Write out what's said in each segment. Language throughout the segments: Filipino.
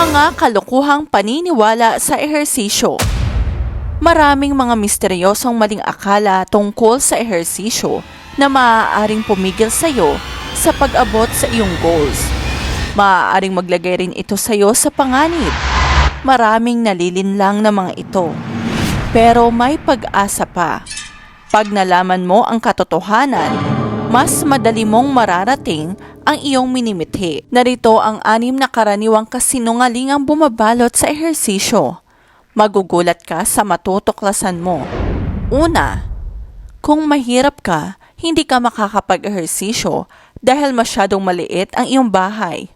Mga kalukuhang paniniwala sa ehersisyo. Maraming mga misteryosong maling akala tungkol sa ehersisyo na maaaring pumigil sa iyo sa pag-abot sa iyong goals. Maaaring maglagay rin ito sa iyo sa panganib. Maraming nalilinlang na mga ito. Pero may pag-asa pa. Pag nalaman mo ang katotohanan, mas madali mong mararating ang iyong minimithi. Narito ang anim na karaniwang kasinungalingang bumabalot sa ehersisyo. Magugulat ka sa matutuklasan mo. Una, kung mahirap ka, hindi ka makakapag-ehersisyo dahil masyadong maliit ang iyong bahay.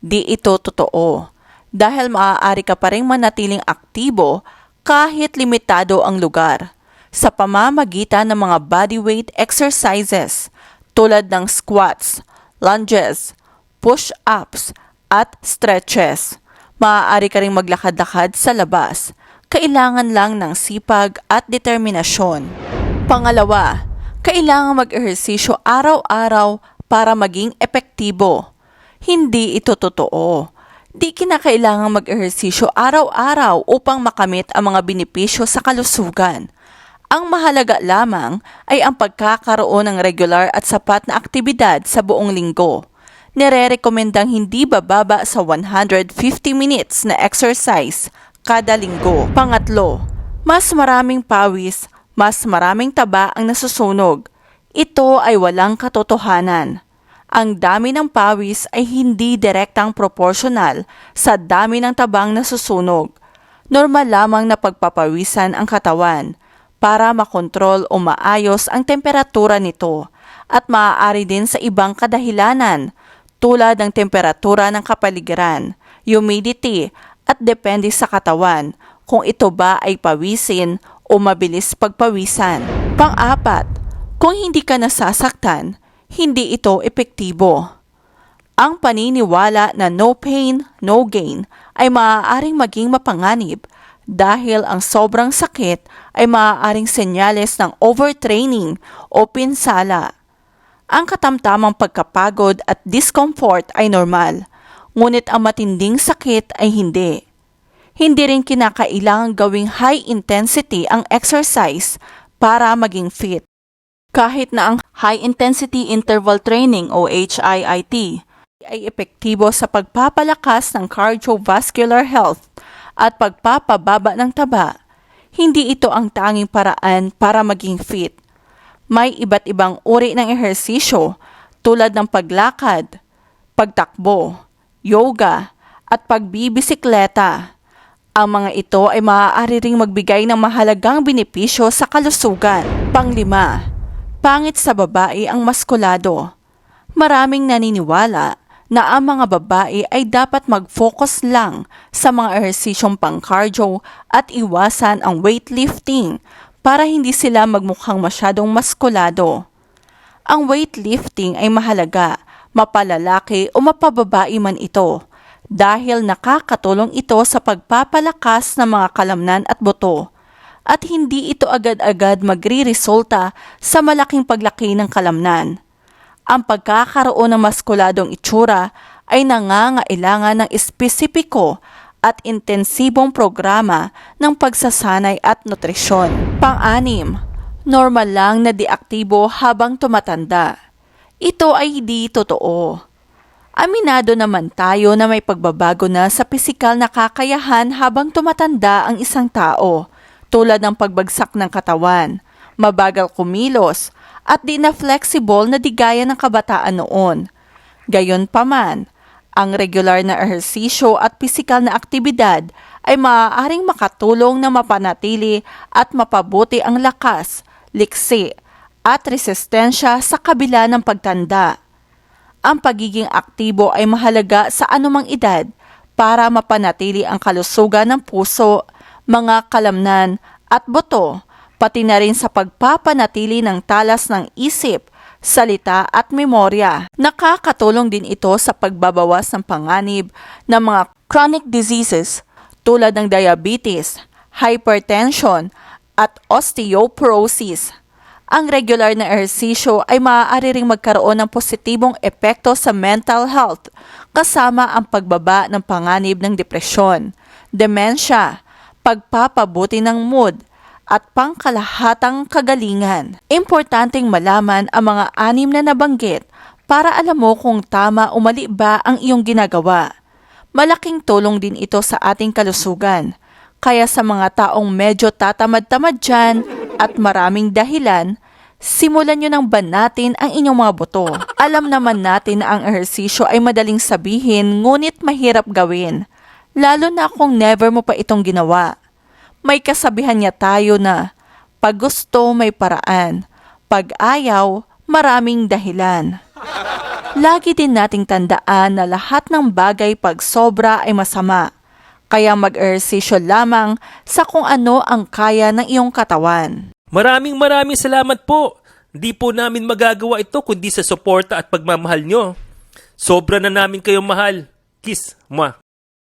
Di ito totoo dahil maaari ka pa rin manatiling aktibo kahit limitado ang lugar sa pamamagitan ng mga bodyweight exercises tulad ng squats, lunges, push-ups, at stretches. Maaari ka rin maglakad-lakad sa labas. Kailangan lang ng sipag at determinasyon. Pangalawa, kailangan mag-ehersisyo araw-araw para maging epektibo. Hindi ito totoo. Di kinakailangang mag-ehersisyo araw-araw upang makamit ang mga benepisyo sa kalusugan. Ang mahalaga lamang ay ang pagkakaroon ng regular at sapat na aktibidad sa buong linggo. Nire-rekomendang hindi bababa sa 150 minutes na exercise kada linggo. Pangatlo, mas maraming pawis, mas maraming taba ang nasusunog. Ito ay walang katotohanan. Ang dami ng pawis ay hindi direktang proporsyonal sa dami ng tabang nasusunog. Normal lamang na pagpapawisan ang katawan para makontrol o maayos ang temperatura nito at maaari din sa ibang kadahilanan tulad ng temperatura ng kapaligiran, humidity at depende sa katawan kung ito ba ay pawisin o mabilis pagpawisan. Pang-apat, kung hindi ka nasasaktan, hindi ito epektibo. Ang paniniwala na no pain, no gain ay maaaring maging mapanganib dahil ang sobrang sakit ay maaaring senyales ng overtraining o pinsala. Ang katamtamang pagkapagod at discomfort ay normal, ngunit ang matinding sakit ay hindi. Hindi rin kinakailangang gawing high intensity ang exercise para maging fit. Kahit na ang high intensity interval training o HIIT ay epektibo sa pagpapalakas ng cardiovascular health at pagpapababa ng taba, hindi ito ang tanging paraan para maging fit may iba't ibang uri ng ehersisyo tulad ng paglakad, pagtakbo, yoga, at pagbibisikleta. Ang mga ito ay maaari ring magbigay ng mahalagang benepisyo sa kalusugan. Panglima, pangit sa babae ang maskulado. Maraming naniniwala na ang mga babae ay dapat mag-focus lang sa mga ehersisyong pang-cardio at iwasan ang weightlifting para hindi sila magmukhang masyadong maskulado. Ang weightlifting ay mahalaga, mapalalaki o mapababae man ito, dahil nakakatulong ito sa pagpapalakas ng mga kalamnan at buto, at hindi ito agad-agad magre-resulta sa malaking paglaki ng kalamnan. Ang pagkakaroon ng maskuladong itsura ay nangangailangan ng espesipiko at intensibong programa ng pagsasanay at nutrisyon. Pang-anim, normal lang na diaktibo habang tumatanda. Ito ay hindi totoo. Aminado naman tayo na may pagbabago na sa pisikal na kakayahan habang tumatanda ang isang tao, tulad ng pagbagsak ng katawan, mabagal kumilos, at di na flexible na digaya ng kabataan noon. Gayon paman, ang regular na ehersisyo at pisikal na aktibidad ay maaaring makatulong na mapanatili at mapabuti ang lakas, liksi, at resistensya sa kabila ng pagtanda. Ang pagiging aktibo ay mahalaga sa anumang edad para mapanatili ang kalusugan ng puso, mga kalamnan at buto, pati na rin sa pagpapanatili ng talas ng isip salita at memorya. Nakakatulong din ito sa pagbabawas ng panganib ng mga chronic diseases tulad ng diabetes, hypertension, at osteoporosis. ang regular na ehersisyo ay maaari ring magkaroon ng positibong epekto sa mental health kasama ang pagbaba ng panganib ng depresyon, demensya, pagpapabuti ng mood, at pangkalahatang kagalingan. Importanteng malaman ang mga anim na nabanggit para alam mo kung tama o mali ba ang iyong ginagawa. Malaking tulong din ito sa ating kalusugan. Kaya sa mga taong medyo tatamad-tamad dyan at maraming dahilan, simulan nyo nang banatin ang inyong mga buto. Alam naman natin na ang ehersisyo ay madaling sabihin ngunit mahirap gawin. Lalo na kung never mo pa itong ginawa. May kasabihan niya tayo na, pag gusto may paraan, pag ayaw, maraming dahilan. Lagi din nating tandaan na lahat ng bagay pag sobra ay masama. Kaya mag-ehersisyo lamang sa kung ano ang kaya ng iyong katawan. Maraming maraming salamat po. Di po namin magagawa ito kundi sa suporta at pagmamahal nyo. Sobra na namin kayong mahal. Kiss, ma.